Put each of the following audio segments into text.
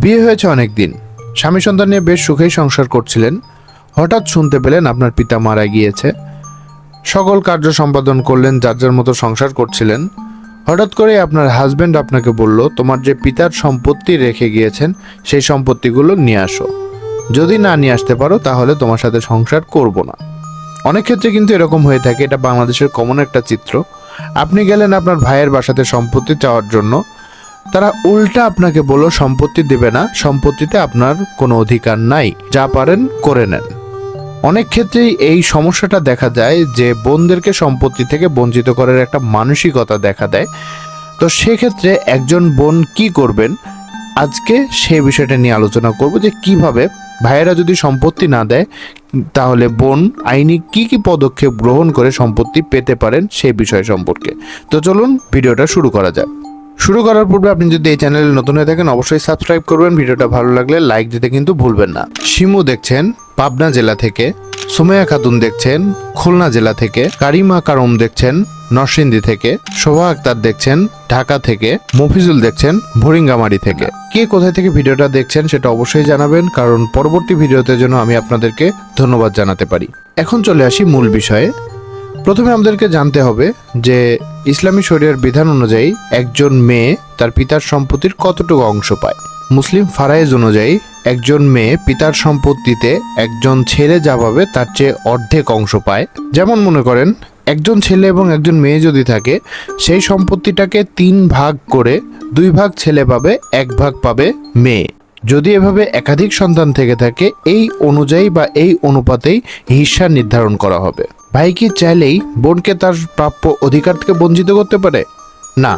বিয়ে হয়েছে অনেক দিন স্বামী সন্তান নিয়ে বেশ সুখেই সংসার করছিলেন। হঠাৎ শুনতে পেলেন আপনার পিতা মারা গিয়েছে। সকল কার্য সম্পাদন করলেন, যার যার মতো সংসার করছিলেন। হঠাৎ করে আপনার হাজবেন্ড আপনাকে বলল, তোমার যে পিতার সম্পত্তি রেখে গিয়েছেন, সেই সম্পত্তিগুলো নিয়ে আসো। যদি না নিয়ে আসতে পারো, তাহলে তোমার সাথে সংসার করব না। অনেক ক্ষেত্রে কিন্তু এরকম হয়ে থাকে। এটা বাংলাদেশের কমন একটা চিত্র। আপনি গেলেন আপনার ভাইয়ের বাসাতে সম্পত্তি চাওয়ার জন্য। তারা উল্টা আপনাকে বলল, সম্পত্তি দেবে না। সম্পত্তিতে আপনার কোনো অধিকার নাই। যা পারেন, করে নেন। অনেক ক্ষেত্রেই এই সমস্যাটা দেখা যায় যে বোনদেরকে সম্পত্তি থেকে বঞ্চিত করার একটা মানসিকতা দেখা দেয়। তো সেক্ষেত্রে একজন বোন কি করবেন? আজকে সে বিষয়টা নিয়ে আলোচনা করব যে কীভাবে ভাইয়েরা যদি সম্পত্তি না দেয়, তাহলে বোন আইনি কি কি পদক্ষেপ গ্রহণ করে সম্পত্তি পেতে পারেন সেই বিষয় সম্পর্কে। তো চলুন, ভিডিওটা শুরু করা যাক। শুরু করার পূর্বে আপনি যদি এই চ্যানেলে নতুন হয়ে থাকেন, অবশ্যই সাবস্ক্রাইব করবেন। ভিডিওটা ভালো লাগলে লাইক দিতে কিন্তু ভুলবেন না। শিমু দেখছেন, পাবনা জেলা থেকে। সুমেয়া খাতুন দেখছেন, খুলনা জেলা থেকে। কারিমা কারম দেখছেন, নরসিংদী থেকে। শোভা আক্তার দেখছেন, ঢাকা থেকে। মফিজুল দেখছেন, ভরিঙ্গামারি থেকে। কে কোথায় থেকে ভিডিওটা দেখছেন সেটা অবশ্যই জানাবেন, কারণ পরবর্তী ভিডিওতে যেন আমি আপনাদেরকে ধন্যবাদ জানাতে পারি। এখন চলে আসি মূল বিষয়ে। প্রথমে আমাদেরকে জানতে হবে যে ইসলামী শরিয়ার বিধান অনুযায়ী একজন মেয়ে তার পিতার সম্পত্তির কতটুকু অংশ পায়? মুসলিম ফারাইজ অনুযায়ী একজন মেয়ে পিতার সম্পত্তিতে একজন ছেলে যা পাবে তার চেয়ে অর্ধেক অংশ পায়। যেমন মনে করেন, একজন ছেলে এবং একজন মেয়ে যদি থাকে, সেই সম্পত্তিটাকে তিন ভাগ করে দুই ভাগ ছেলে পাবে, এক ভাগ পাবে মেয়ে। যদি এভাবে একাধিক সন্তান থেকে থাকে, এই অনুযায়ী বা এই অনুপাতেই হিস্সা নির্ধারণ করা হবে। ভাই কি চাইলেই বোনকে তার প্রাপ্য অধিকার থেকে বঞ্চিত করতে পারে। না,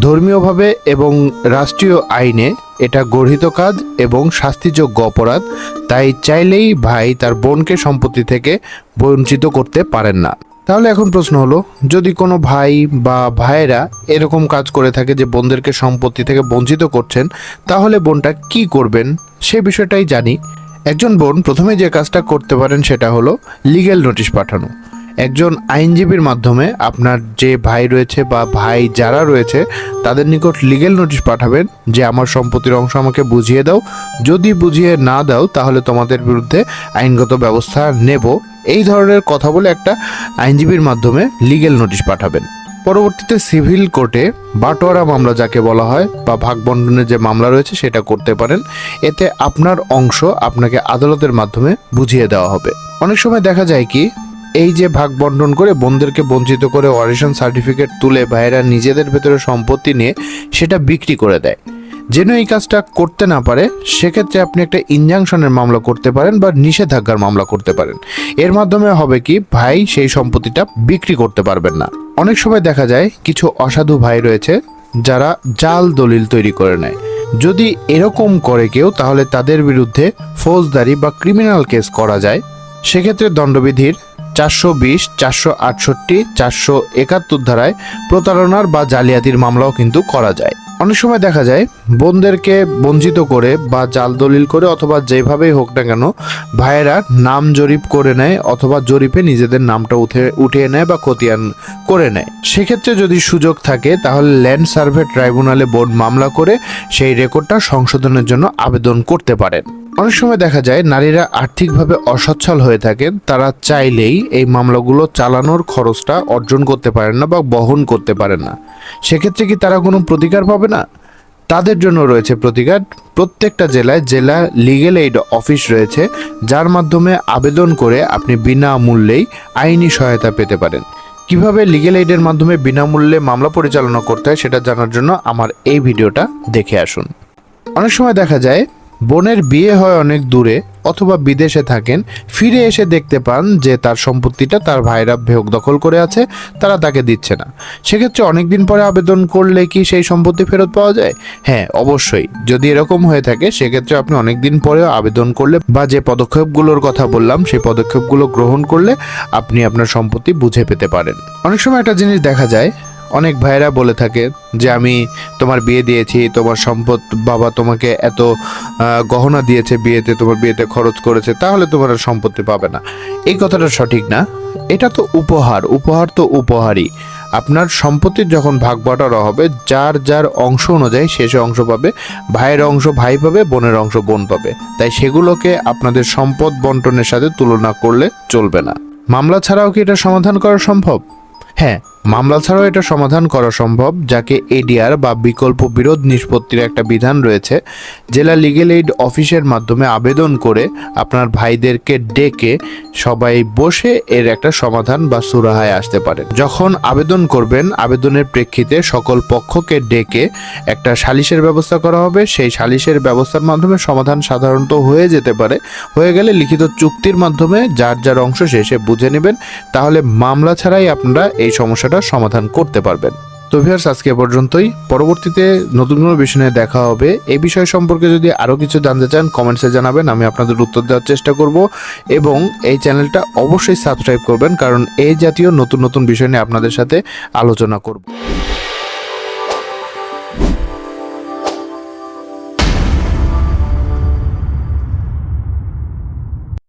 ধর্মীয়ভাবে এবং রাষ্ট্রীয় আইনে এটা গর্হিত কাজ এবং শাস্তিযোগ্য অপরাধ, তাই চাইলেই ভাই তার বোনকে সম্পত্তি থেকে বঞ্চিত করতে পারেন না। তাহলে এখন প্রশ্ন হলো, যদি কোনো ভাই বা ভাইয়েরা এরকম কাজ করে থাকে যে বোনদেরকে সম্পত্তি থেকে বঞ্চিত করছেন, তাহলে বোনটা কি করবেন? সে বিষয়টাই জানি। একজন বোন প্রথমে যে কাজটা করতে পারেন সেটা হলো লিগ্যাল নোটিশ পাঠানো। একজন আইনজীবীর মাধ্যমে আপনার যে ভাই রয়েছে বা ভাই যারা রয়েছে, তাদের নিকট লিগেল নোটিশ পাঠাবেন যে আমার সম্পত্তির অংশ আমাকে বুঝিয়ে দাও। যদি বুঝিয়ে না দাও, তাহলে তোমাদের বিরুদ্ধে আইনগত ব্যবস্থা নেব। এই ধরনের কথা বলে একটা আইনজীবীর মাধ্যমে লিগেল নোটিশ পাঠাবেন। পরবর্তীতে সিভিল কোর্টে বাটোয়ারা মামলা যাকে বলা হয়, বা ভাগ বন্টনের যে মামলা রয়েছে সেটা করতে পারেন। এতে আপনার অংশ আপনাকে আদালতের মাধ্যমে বুঝিয়ে দেওয়া হবে। অনেক সময় দেখা যায় কি, এই যে ভাগ বন্টন করে বোনদেরকে বঞ্চিত করে অরিশন সার্টিফিকেট তুলে ভাইয়েরা নিজেদের ভেতরে সম্পত্তি নিয়ে সেটা বিক্রি করে দেয়। যেন এই কাজটা করতে না পারে, সেক্ষেত্রে আপনি একটা ইনজাংশনের মামলা করতে পারেন বা নিষেধাজ্ঞার মামলা করতে পারেন। এর মাধ্যমে হবে কি, ভাই সেই সম্পত্তিটা বিক্রি করতে পারবেন না। অনেক সময় দেখা যায় কিছু অসাধু ভাই রয়েছে, যারা জাল দলিল তৈরি করে নেয়। যদি এরকম করে কেউ, তাহলে তাদের বিরুদ্ধে ফৌজদারি বা ক্রিমিনাল কেস করা যায়। সেক্ষেত্রে দণ্ডবিধির চারশো বিশ, চারশো আটষট্টি, চারশো একাত্তর ধারায় প্রতারণার বা জালিয়াতির মামলাও কিন্তু করা যায়। অনেক সময় দেখা যায়, বোনদেরকে বঞ্চিত করে বা জাল দলিল করে অথবা যেভাবেই হোক না কেন, ভাইয়েরা নাম জরিপ করে নেয় অথবা জরিপে নিজেদের নামটা উঠে, উঠিয়ে নেয় বা খতিয়ান করে নেয়। সেক্ষেত্রে যদি সুযোগ থাকে, তাহলে ল্যান্ড সার্ভে ট্রাইব্যুনালে বোর্ড মামলা করে সেই রেকর্ডটা সংশোধনের জন্য আবেদন করতে পারেন। অনেক সময় দেখা যায় নারীরা আর্থিকভাবে অসচ্ছল হয়ে থাকেন। তারা চাইলেই এই মামলাগুলো চালানোর খরচটা অর্জন করতে পারেন না বা বহন করতে পারেন না। সেক্ষেত্রে কি তারা কোনো প্রতিকার পাবে না? তাদের জন্য রয়েছে প্রতিকার। প্রত্যেকটা জেলায় জেলা লিগেল এইড অফিস রয়েছে, যার মাধ্যমে আবেদন করে আপনি বিনামূল্যেই আইনি সহায়তা পেতে পারেন। কীভাবে লিগেল এইডের মাধ্যমে বিনামূল্যে মামলা পরিচালনা করতে হয় সেটা জানার জন্য আমার এই ভিডিওটা দেখে আসুন। অনেক সময় দেখা যায় বোনের বিয়ে হয় অনেক দূরে অথবা বিদেশে থাকেন, ফিরে এসে দেখতে পান যে তার সম্পত্তিটা তার ভাইরা ভেগ দখল করে আছে, তারা তাকে দিচ্ছে না। সেক্ষেত্রে অনেকদিন পরে আবেদন করলে কি সেই সম্পত্তি ফেরত পাওয়া যায়? হ্যাঁ অবশ্যই। যদি এরকম হয়ে থাকে, সেক্ষেত্রে আপনি অনেকদিন পরেও আবেদন করলে বা যে পদক্ষেপগুলোর কথা বললাম, সেই পদক্ষেপগুলো গ্রহণ করলে আপনি আপনার সম্পত্তি বুঝে পেতে পারেন। অনেক সময় একটা জিনিস দেখা যায় অনেক ভাইরা বলে থাকে যে আমি তোমার বিয়ে দিয়েছি, তোমার সম্পদ বাবা তোমাকে এত গহনা দিয়েছে বিয়েতে, তোমার বিয়েতে খরচ করেছে, তাহলে তোমার আর সম্পত্তি পাবে না। এই কথাটা সঠিক না। এটা তো উপহার উপহার তো উপহারই। আপনার সম্পত্তির যখন ভাগ বাটোয়ারা হবে, যার যার অংশ অনুযায়ী শেষে অংশ পাবে, ভাইয়ের অংশ ভাই পাবে, বোনের অংশ বোন পাবে। তাই সেগুলোকে আপনাদের সম্পদ বন্টনের সাথে তুলনা করলে চলবে না। মামলা ছাড়াও কি এটা সমাধান করা সম্ভব? হ্যাঁ মামলা ছাড়াও এটা সমাধান করা সম্ভব, যাকে এডিআর বা বিকল্প বিরোধ নিষ্পত্তির একটা বিধান রয়েছে, জেলা লিগেল এইড অফিসের মাধ্যমে আবেদন করে আপনার ভাইদেরকে ডেকে সবাই বসে এর একটা সমাধান বা সুরাহায় আসতে পারে। যখন আবেদন করবেন, আবেদনের প্রেক্ষিতে সকল পক্ষকে ডেকে একটা সালিশের ব্যবস্থা করা হবে। সেই সালিশের ব্যবস্থার মাধ্যমে সমাধান সাধারণত হয়ে যেতে পারে। হয়ে গেলে লিখিত চুক্তির মাধ্যমে যার যার অংশ শেষে বুঝে নেবেন। তাহলে মামলা ছাড়াই আপনারা এই সমস্যাটা সমাধান করতে পারবেন। তো ভিয়ার্স আজকে পর্যন্তই। পরবর্তীতে নতুন কোনো বিষয় নিয়ে দেখা হবে। এই বিষয় সম্পর্কে যদি আরও কিছু জানতে চান, কমেন্টসে জানাবেন, আমি আপনাদের উত্তর দেওয়ার চেষ্টা করব। এবং এই চ্যানেলটা অবশ্যই সাবস্ক্রাইব করবেন, কারণ এই জাতীয় নতুন নতুন বিষয় নিয়ে আপনাদের সাথে আলোচনা করব।